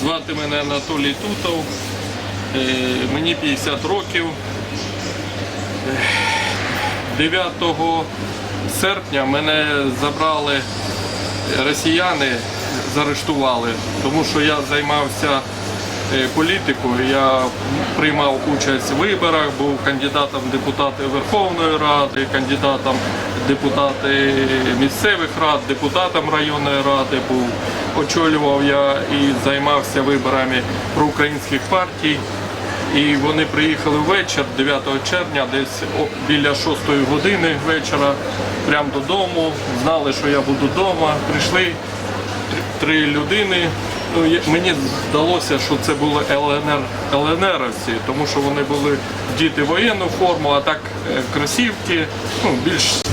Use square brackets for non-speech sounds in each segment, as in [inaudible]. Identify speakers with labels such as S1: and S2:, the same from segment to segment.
S1: Звати мене Анатолій Тутов, Е, мені 50 років. Е, 9 серпня мене забрали росіяни, заарештували, тому що я займався е, політикою, я приймав участь в виборах, був кандидатом в депутати Верховної Ради, кандидатом в депутати місцевих рад, депутатом районної ради був. Очолював я і займався виборами проукраїнських партій. І вони приїхали ввечері, 9 червня, десь біля 6 години вечора, прямо додому. Знали, що я буду вдома. Прийшли три людини. Мені здалося, що це були ЛНР, ЛНРівці, тому що вони були вдіти в воєнну форму, а так е, кросівки, ну, більш е,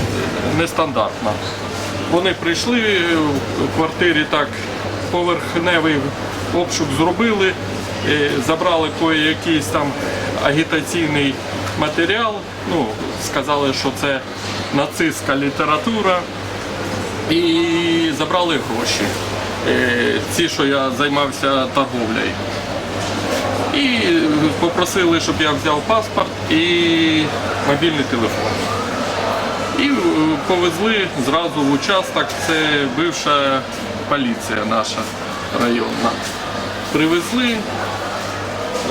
S1: нестандартно. Вони прийшли в квартирі так поверхневий обшук зробили, е, забрали кое-якийсь там агітаційний матеріал. Ну, сказали, що це нацистська література. І забрали гроші. Е, Ці, що я займався торговлею. І попросили, щоб я взяв паспорт і мобільний телефон. І е, повезли зразу в участок, це бивша поліція наша районна. Привезли.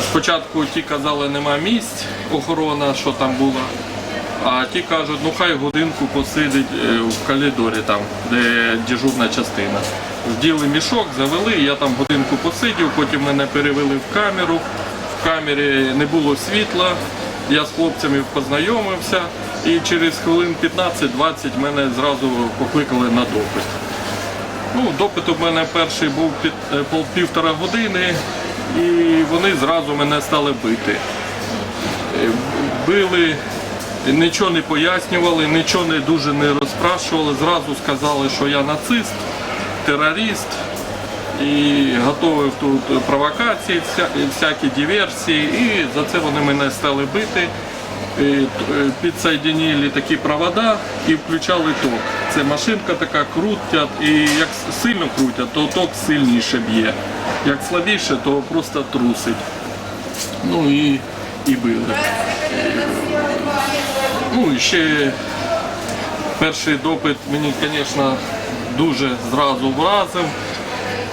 S1: Спочатку ті казали, нема місць, охорона, що там була. А ті кажуть, ну хай годинку посидить е, в коридорі, там, де дежурна частина. Вділи мішок, завели, я там годинку посидів, потім мене перевели в камеру. В камері не було світла, я з хлопцями познайомився і через хвилин 15-20 мене зразу покликали на допит. Ну, допит у мене перший був під, е, півтора години, і вони зразу мене стали бити. Е, Били, нічого не пояснювали, нічого не дуже не розпрашували. Зразу сказали, що я нацист, терорист і готовив тут провокації, всякі диверсії. І за це вони мене стали бити. Е, е, Підсоєдинили такі провода і включали ток. Це машинка така крутять, і як сильно крутять, то ток сильніше б'є. Як слабіше, то просто трусить. Ну і, і били. Ну і ще перший допит мені, звісно, дуже зразу вразив.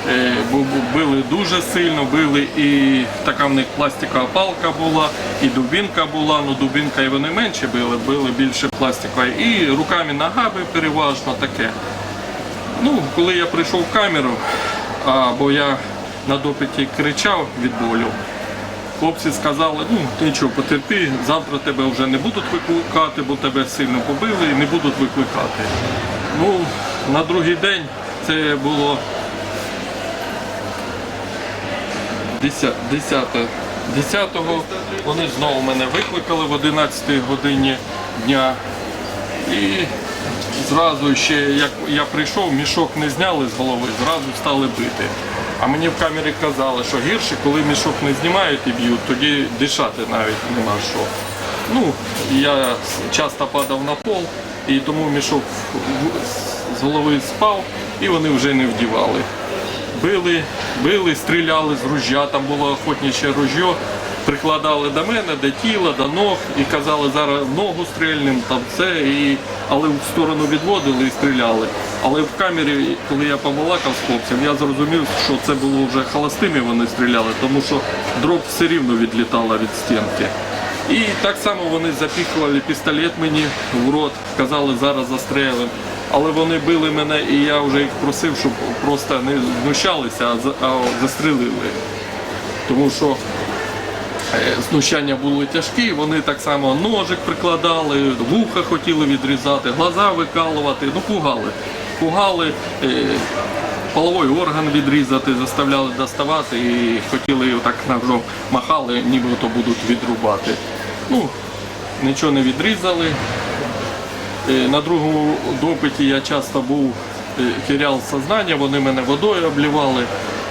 S1: Е, бо били дуже сильно, били і така в них пластикова палка була, і дубінка була, ну дубінка і вони менше били, били більше пластикова. І руками ногами переважно таке. Ну, коли я прийшов в камеру, а, бо я на допиті кричав від болю, хлопці сказали, ну нічого, потерпи, завтра тебе вже не будуть викликати, бо тебе сильно побили і не будуть викликати. Ну, на другий день це було 10, 10, 10-го. Вони знову мене викликали в 11 годині дня. І зразу ще, як я прийшов, мішок не зняли з голови, зразу стали бити. А мені в камері казали, що гірше, коли мішок не знімають і б'ють, тоді дишати навіть нема що. Ну, я часто падав на пол, і тому мішок з голови спав, і вони вже не вдівали. Били, били, стріляли з ружя, там було охотниче ружьо, прикладали до мене, до тіла, до ног і казали, зараз ногу стрільнем, там це, і... але в сторону відводили і стріляли. Але в камері, коли я побалакав з хлопцем, я зрозумів, що це було вже холостими вони стріляли, тому що дроб все рівно відлітала від стінки. І так само вони запіхували пістолет мені в рот, казали, зараз застрелимо. Але вони били мене, і я вже їх просив, щоб просто не знущалися, а за- застрелили. Тому що е, знущання були тяжкі, вони так само ножик прикладали, вуха хотіли відрізати, глаза викалувати, ну пугали. Пугали, е, половий орган відрізати, заставляли доставати і хотіли так ножом махали, ніби то будуть відрубати. Ну, нічого не відрізали. Е, На другому допиті я часто був, теряв сознання, вони мене водою облівали,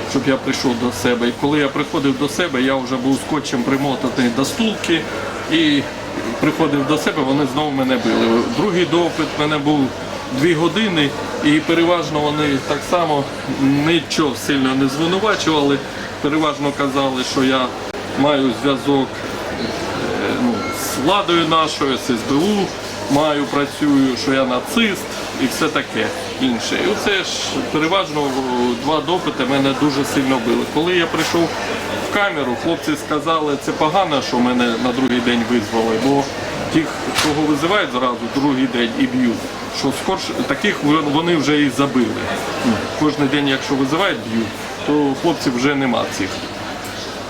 S1: щоб я прийшов до себе. І коли я приходив до себе, я вже був скотчем примотаний до стулки і приходив до себе, вони знову мене били. Другий допит мене був дві години, і переважно вони так само нічого сильно не звинувачували. Переважно казали, що я маю зв'язок е, ну, з владою нашою, з СБУ, маю, працюю, що я нацист і все таке інше. І оце ж переважно два допити мене дуже сильно били. Коли я прийшов в камеру, хлопці сказали, це погано, що мене на другий день визвали, бо тих, кого визивають зразу другий день і б'ють, що скорше таких вони вже і забили. Ну, Кожен день, якщо визивають, б'ють, то хлопців вже нема цих.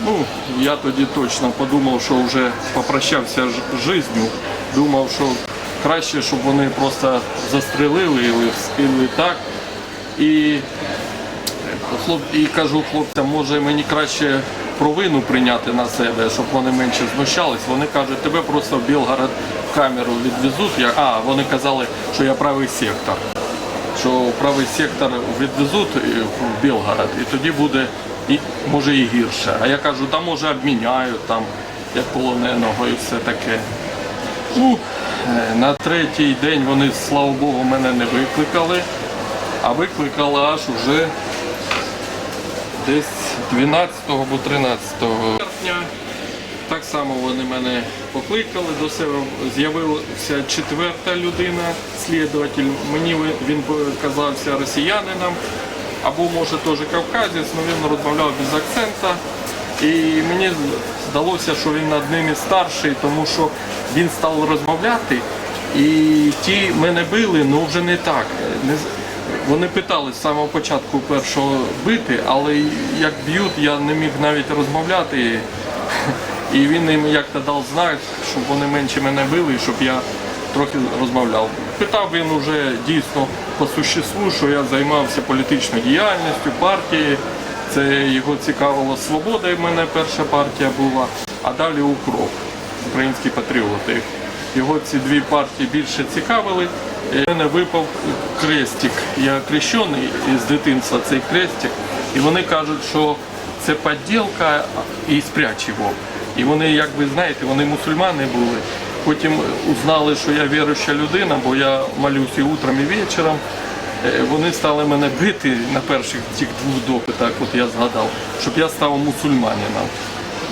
S1: Ну, я тоді точно подумав, що вже попрощався з життю. Думав, що краще, щоб вони просто застрелили і і так. І, хлоп, і кажу хлопцям, може мені краще провину прийняти на себе, щоб вони менше знущались. Вони кажуть, тебе просто в Білгород в камеру відвезуть. Я, а, вони казали, що я правий сектор. Що правий сектор відвезуть е, в Білгород, і тоді буде і може і гірше. А я кажу, там може обміняють там як полоненого і все таке. Е, на третій день вони, слава Богу, мене не викликали, а викликали аж уже десь 12 або 13 серпня. Так само вони мене покликали до себе. З'явилася четверта людина, слідуватель. Мені він казався росіянином, або може теж кавказець, але він розмовляв без акцента. І мені здалося, що він над ними старший, тому що він став розмовляти, і ті мене били, але вже не так. Вони питали з самого початку першого бити, але як б'ють, я не міг навіть розмовляти. [laughs] І він їм як-то дав знак, щоб вони менше мене били, щоб я трохи розмовляв. Питав він уже дійсно по существу, що я займався політичною діяльністю партії. Це його цікавила свобода, і в мене перша партія була, а далі укроп, українські патріоти. Його ці дві партії більше цікавили. В мене випав крестик. Я хрещений із дитинства цей крестик. І вони кажуть, що це підділка і спрячь його. І вони, як ви знаєте, вони мусульмани були. Потім узнали, що я віруюча людина, бо я молюсь і утром, і вечором. Е, Вони стали мене бити на перших цих двох допитах, от я згадав, щоб я став мусульманином.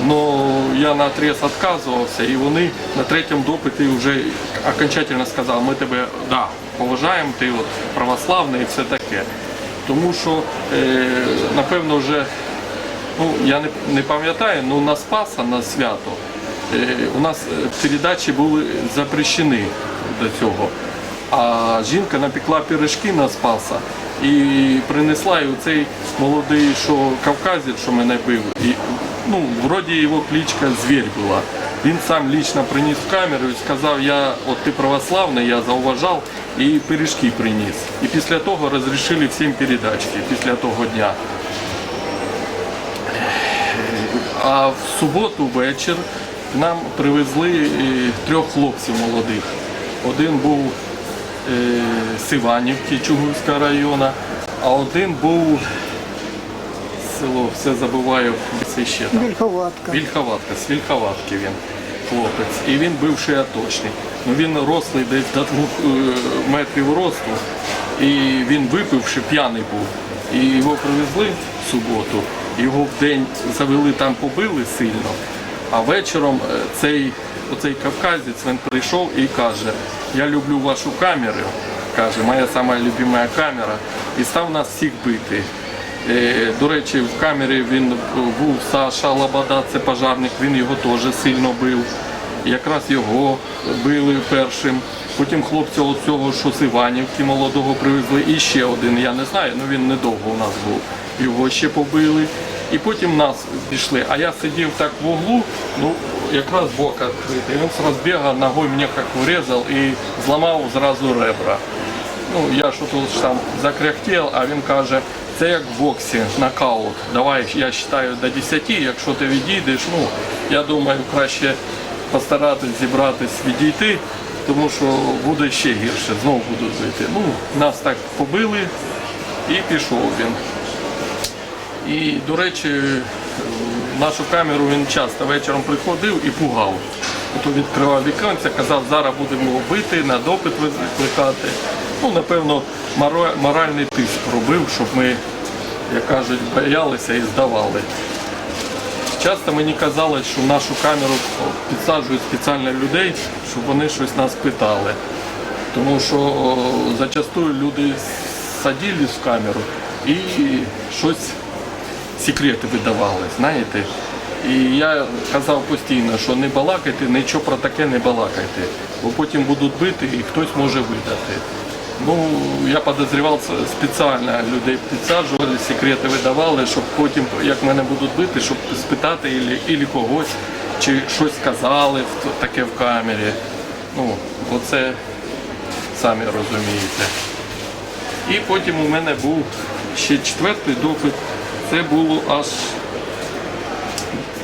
S1: Но я на отрез відказувався, і вони на третьому допиті вже окончательно сказали, ми тебе да, поважаємо, ти от православний і все таке. Тому що, е, напевно, вже ну, я не, не пам'ятаю, але на Спаса, на свято, е, у нас е, передачі були запрещені до цього. А жінка напекла пиріжки на Спаса і принесла і цей молодий, що кавказець, що мене бив. І, ну, вроді його кличка Звір була. Він сам лично приніс камеру і сказав, я от ти православний, я зауважав, і пиріжки приніс. І після того розрішили всім передачки, після того дня. А в суботу вечір нам привезли е, трьох хлопців молодих. Один був е, з Іванівки району, а один був село, все забуваю, це ще там.
S2: Вільховатка.
S1: Вільховатка, з Вільховатки він хлопець. І він бивший аточний. Ну він рослий десь до двох е, метрів росту. І він випивши, п'яний був. І його привезли в суботу. Його в день завели там, побили сильно. А вечором е, цей, оцей кавказець він прийшов і каже, я люблю вашу камеру, каже, моя сама любима камера, і став нас всіх бити. Е, До речі, в камері він був Саша Лабада, це пожарник, він його теж сильно бив. Якраз його били першим. Потім хлопця оцього, що з Іванівки молодого привезли. І ще один, я не знаю, ну він недовго у нас був. Його ще побили. І потім нас пішли. А я сидів так в углу, ну якраз бок відкритий. Він з розбіга ногою мені як врізав і зламав зразу ребра. Ну, я що тут там закряхтів, а він каже, це як в боксі, нокаут. Давай я вважаю до 10, якщо ти відійдеш, ну, я думаю, краще постаратись зібратись відійти, тому що буде ще гірше, знову будуть бити. Ну, нас так побили і пішов він. І, до речі, нашу камеру він часто вечором приходив і пугав. Ото відкривав віконця, казав, зараз будемо його бити, на допит викликати. Ну, напевно, моральний тиск робив, щоб ми, як кажуть, боялися і здавали. Часто мені казали, що нашу камеру підсаджують спеціально людей, щоб вони щось нас питали. Тому що зачастую люди садились в камеру і щось секрети видавали, знаєте. І я казав постійно, що не балакайте, нічого про таке не балакайте, бо потім будуть бити і хтось може видати. Ну, я підозрював, спеціально людей підсаджували, секрети видавали, щоб потім, як мене будуть бити, щоб спитати ілі, ілі когось, чи щось сказали таке в камері. Ну, оце самі розумієте. І потім у мене був ще четвертий допит. Це було аж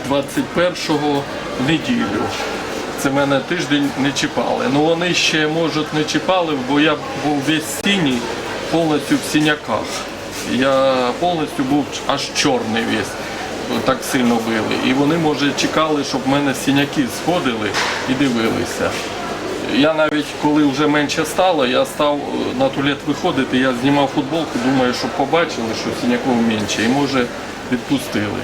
S1: 21-го неділю. Це мене тиждень не чіпали. Ну вони ще, може, не чіпали, бо я був весь синій, повністю в синяках. Я повністю був аж чорний весь. Так сильно били. І вони, може, чекали, щоб в мене синяки сходили і дивилися. Я навіть коли вже менше стало, я став е, на туалет виходити, я знімав футболку, думаю, щоб побачили, що синяков менше, і може відпустили.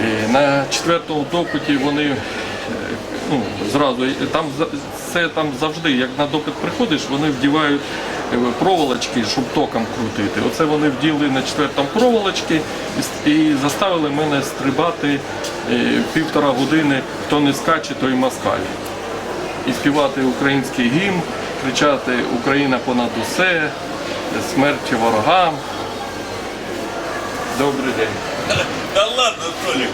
S1: І на четвертому допиті вони е, ну, зразу там це там завжди, як на допит приходиш, вони вдівають е, проволочки, щоб током крутити. Оце вони вділи на четвертому проволочки і заставили мене стрибати е, півтора години, хто не скаче, той москаль. І співати український гімн, кричати Україна понад усе, смерть ворогам. Добрий день. [laughs]
S2: Да ладно, Толик,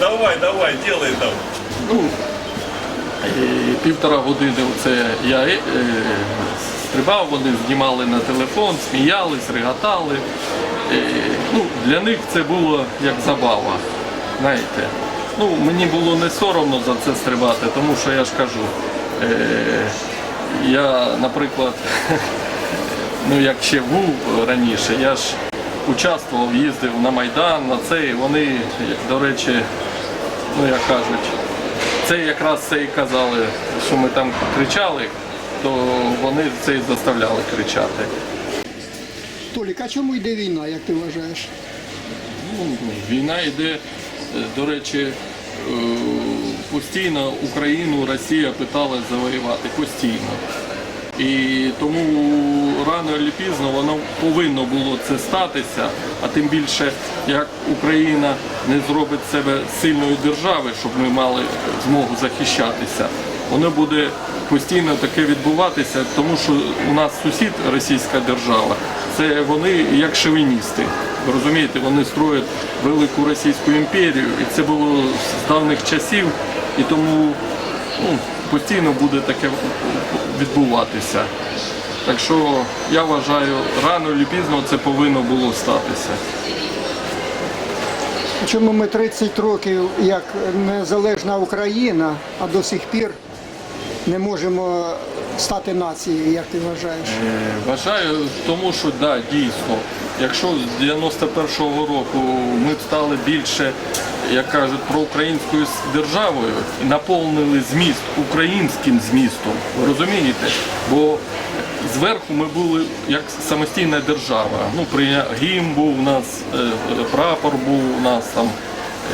S2: давай, давай, делай там.
S1: Ну, півтора години це я е, стрибав, вони знімали на телефон, сміялись, реготали. Е, ну, для них це було як забава. Знаєте. Ну, мені було не соромно за це стрибати, тому що я ж кажу, е, я, наприклад, [laughs] ну як ще був раніше, я ж участвував, їздив на Майдан, на це, і вони, до речі, ну як кажуть, це якраз це і казали, що ми там кричали, то вони це і заставляли кричати.
S3: Толік, а чому йде війна, як ти вважаєш?
S1: Ну, війна йде, е, до речі, е, постійно Україну Росія питала завоювати постійно. І тому рано чи пізно воно повинно було це статися, а тим більше як Україна не зробить себе сильною державою, щоб ми мали змогу захищатися, воно буде постійно таке відбуватися, тому що у нас сусід Російська держава, це вони як шовіністи. Розумієте, вони строять велику Російську імперію, і це було з давніх часів, і тому ну, постійно буде таке відбуватися. Так що я вважаю, рано чи пізно це повинно було статися.
S3: Чому ми 30 років як незалежна Україна, а до сих пір не можемо стати нацією, як ти вважаєш?
S1: Е, Вважаю, тому що да, дійсно, якщо з 91-го року ми б стали більше, як кажуть, проукраїнською державою наповнили зміст українським змістом, ви розумієте? Бо зверху ми були як самостійна держава. Ну, прийня... гімн був у нас, е, е, прапор був у нас там.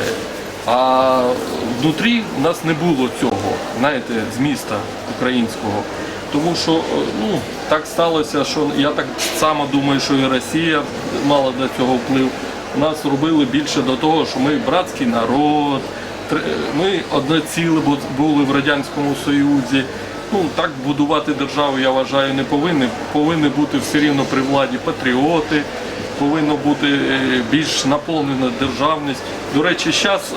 S1: е, А внутрі у нас не було цього, знаєте, зміста українського. Тому що ну, так сталося, що я так само думаю, що і Росія мала до цього вплив. Нас робили більше до того, що ми братський народ, ми одне ціле були в Радянському Союзі. Ну, так будувати державу, я вважаю, не повинні. Повинні бути все рівно при владі патріоти, повинна бути е, більш наповнена державність. До речі, зараз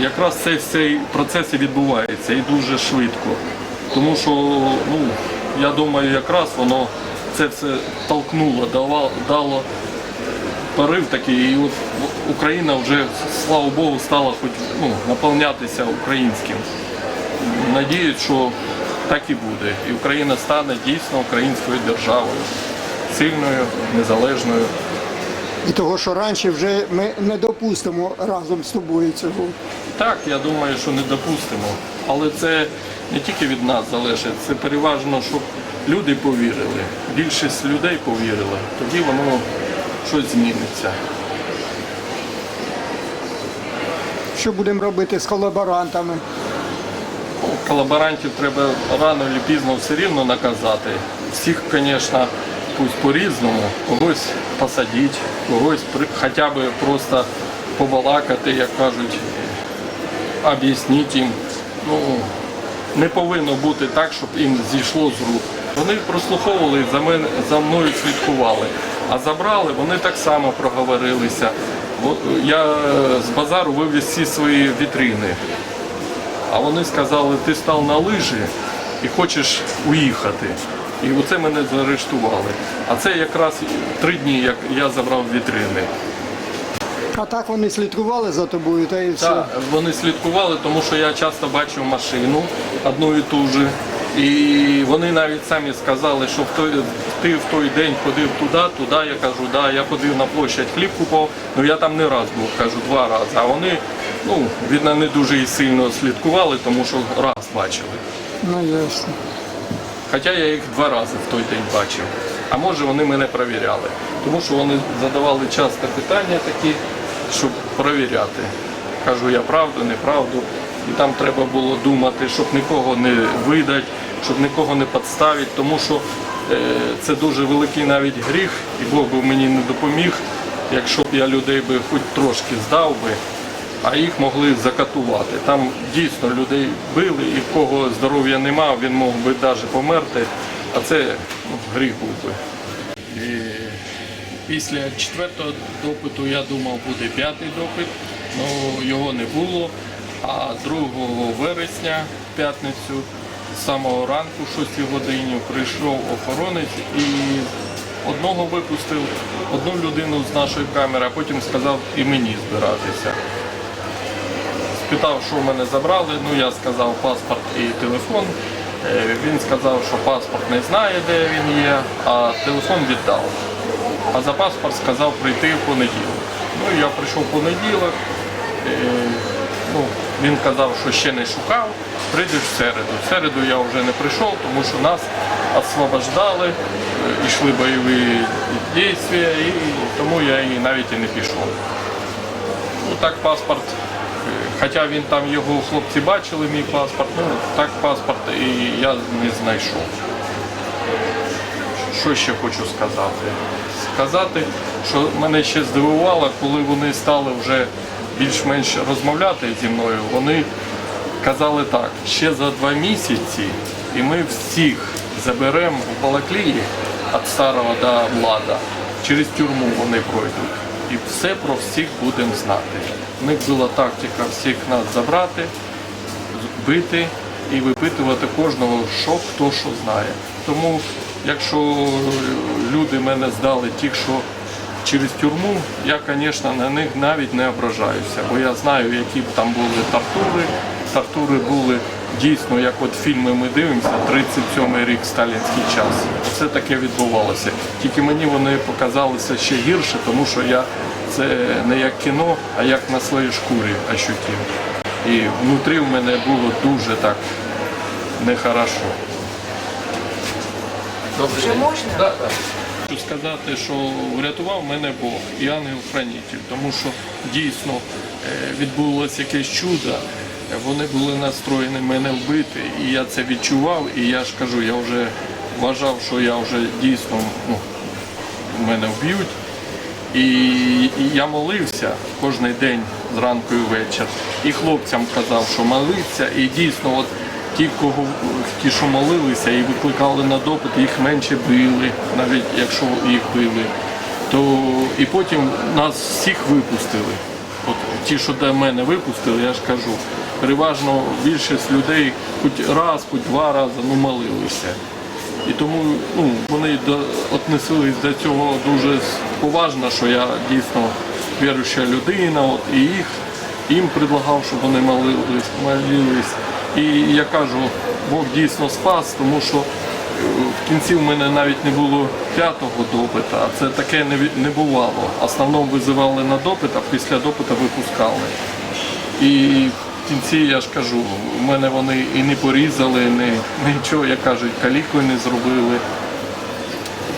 S1: якраз цей, цей процес і відбувається і дуже швидко. Тому що, ну, я думаю, якраз воно це все толкнуло, дало, дало порив такий, і от Україна вже, слава Богу, стала хоч ну, наповнятися українським. Надіюсь, що так і буде. І Україна стане дійсно українською державою, сильною, незалежною.
S3: І того, що раніше вже ми не допустимо разом з тобою цього.
S1: Так, я думаю, що не допустимо. Але це не тільки від нас залежить, це переважно, щоб люди повірили. Більшість людей повірила. Тоді воно щось зміниться.
S3: Що будемо робити з колаборантами?
S1: Колаборантів треба рано чи пізно все рівно наказати. Всіх, звісно, пусть по-різному, когось посадити, когось хоча б просто побалакати, як кажуть, об'яснити їм. Ну, не повинно бути так, щоб їм зійшло з рук. Вони прослуховували за мене за мною слідкували. А забрали, вони так само проговорилися. Я е, з базару вивіз всі свої вітрини. А вони сказали, ти став на лижі і хочеш уїхати. І оце мене заарештували. А це якраз три дні, як я забрав вітрини.
S3: А так вони слідкували за тобою, та і все.
S1: Так, вони слідкували, тому що я часто бачив машину одну і ту же. І вони навіть самі сказали, що в той, ти в той день ходив туди, туди. Я кажу, да, я ходив на площадь хліб купав, ну я там не раз був, кажу, два рази. А вони, ну, видно, не дуже і сильно слідкували, тому що раз бачили.
S3: Ну ясно.
S1: Хоча я їх два рази в той день бачив. А може вони мене перевіряли. Тому що вони задавали часто питання такі, щоб перевіряти. Кажу я правду, неправду. І там треба було думати, щоб нікого не видати, щоб нікого не підставити, тому що е, це дуже великий навіть гріх, і Бог би мені не допоміг, якщо б я людей би хоч трошки здав би, а їх могли закатувати. Там дійсно людей били, і в кого здоров'я нема, він мог би навіть померти, а це ну, гріх був би. І після четвертого допиту я думав буде п'ятий допит, але його не було. А 2 вересня, в п'ятницю, з самого ранку, 6 годині, прийшов охоронець і одного випустив, одну людину з нашої камери, а потім сказав і мені збиратися. Спитав, що в мене забрали. Ну я сказав паспорт і телефон. Е, Він сказав, що паспорт не знає, де він є, а телефон віддав. А за паспорт сказав прийти в понеділок. Ну я прийшов в понеділок. Е, Ну, він казав, що ще не шукав, прийдеш в середу. В середу я вже не прийшов, тому що нас освобождали, е, йшли бойові дії, і тому я і навіть і не пішов. Ну так паспорт, е, хоча він там його хлопці бачили, мій паспорт, ну так паспорт і я не знайшов. Що ще хочу сказати? Сказати, що мене ще здивувало, коли вони стали вже більш-менш розмовляти зі мною, вони казали так, ще за два місяці і ми всіх заберемо в Балаклії від старого до влада. Через тюрму вони пройдуть. І все про всіх будемо знати. У них була тактика всіх нас забрати, бити і випитувати кожного, що хто що знає. Тому, якщо люди мене здали ті, що через тюрму, я, звісно, на них навіть не ображаюся, бо я знаю, які б там були тортури. Тортури були дійсно, як от фільми ми дивимося, 37-й рік сталінський час. Все таке відбувалося. Тільки мені вони показалися ще гірше, тому що я це не як кіно, а як на своїй шкурі ощутив. І внутрі в мене було дуже так нехорошо. Добре.
S4: можна?
S1: Да, да. Хочу сказати, що врятував мене Бог і ангел-хранитель, тому що дійсно е, відбулося якесь чудо. Вони були настроєні мене вбити, і я це відчував, і я ж кажу, я вже вважав, що я вже дійсно ну, мене вб'ють. І, і я молився кожен день зранку і вечір. І хлопцям казав, що молиться, і дійсно, от ті, кого ті, що молилися і викликали на допит, їх менше били, навіть якщо їх били. То і потім нас всіх випустили. От ті, що до мене випустили, я ж кажу, переважно більшість людей хоч раз, хоч два рази ну, молилися. І тому ну, вони до, отнеслись до цього дуже поважно, що я дійсно віруюча людина, от, і їх їм предлагав, щоб вони молились, молились. І я кажу, Бог дійсно спас, тому що е, в кінці в мене навіть не було п'ятого допита, а це таке не, не бувало. В основному визивали на допит, а після допита випускали. І в кінці я ж кажу, у мене вони і не порізали, ні, [laughs] нічого, як кажуть, калікою не зробили.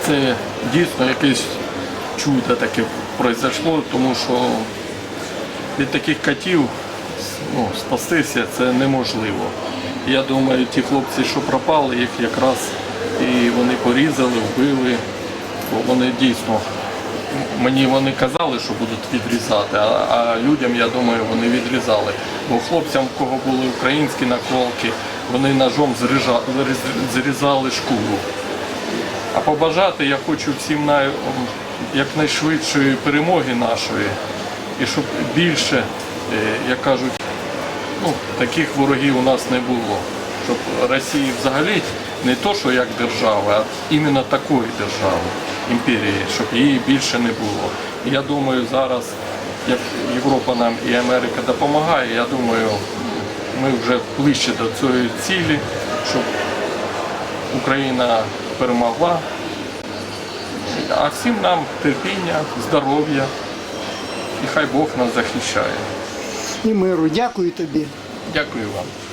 S1: Це дійсно якесь чудо таке пройшло, тому що від таких котів ну, спастися це неможливо. Я думаю, ті хлопці, що пропали, їх якраз і вони порізали, вбили. Вони дійсно, мені вони казали, що будуть відрізати, а, а людям, я думаю, вони відрізали. Бо хлопцям, в кого були українські наколки, вони ножом зріжа- зріз- зрізали шкуру. А побажати я хочу всім най, якнайшвидшої перемоги нашої, і щоб більше, як кажуть, ну, таких ворогів у нас не було. Щоб Росії взагалі не то, що як держава, а іменно такої держави, імперії, щоб її більше не було. І я думаю, зараз, як Європа нам і Америка допомагає, я думаю, ми вже ближче до цієї цілі, щоб Україна перемогла. А всім нам терпіння, здоров'я і хай Бог нас захищає.
S3: І миру. Дякую тобі.
S1: Дякую вам.